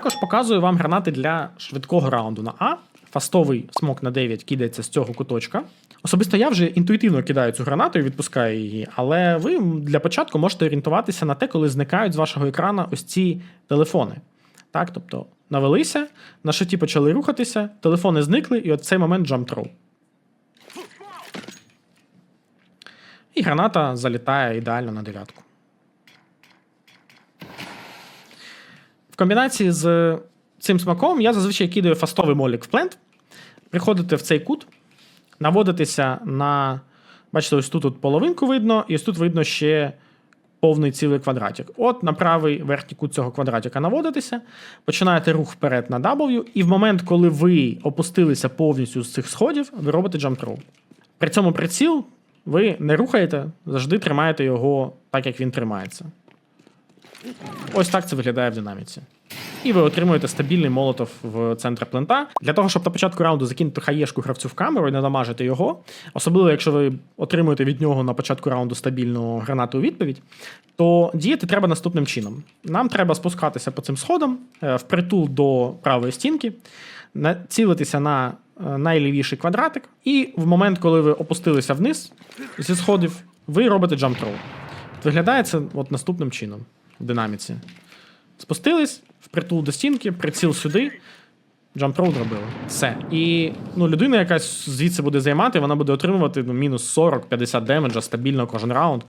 Також показую вам гранати для швидкого раунду на А. Фастовий смок на 9 кидається з цього куточка. Особисто я вже інтуїтивно кидаю цю гранату і відпускаю її, але ви для початку можете орієнтуватися на те, коли зникають з вашого екрана ось ці телефони. Так, тобто навелися, на шоті почали рухатися, телефони зникли, і от в цей момент throw. І граната залітає ідеально на дев'ятку. Комбінації з цим смаком я зазвичай кидаю фастовий молік в плент, приходите в цей кут, наводитеся на. Бачите, ось тут от половинку видно, і ось тут видно ще повний цілий квадратик. От на правий верхній кут цього квадратика наводитеся, починаєте рух вперед на W, і в момент, коли ви опустилися повністю з цих сходів, ви робите throw. При цьому приціл ви не рухаєте, завжди тримаєте його так, як він тримається. Ось так це виглядає в динаміці. І ви отримуєте стабільний молотов в центрі плента. Для того, щоб на початку раунду закинути хаєшку гравцю в камеру і не дамажити його, особливо якщо ви отримуєте від нього на початку раунду стабільну гранату у відповідь, то діяти треба наступним чином. Нам треба спускатися по цим сходам е, впритул до правої стінки, націлитися на е, найлівіший квадратик, і в момент, коли ви опустилися вниз зі сходів, ви робите throw. Виглядає це от наступним чином в динаміці. Спустились впритул до стінки, приціл сюди, джампроу зробили. Все. І ну, людина, якась звідси буде займати, вона буде отримувати ну, мінус 40-50 демеджа стабільно кожен раунд.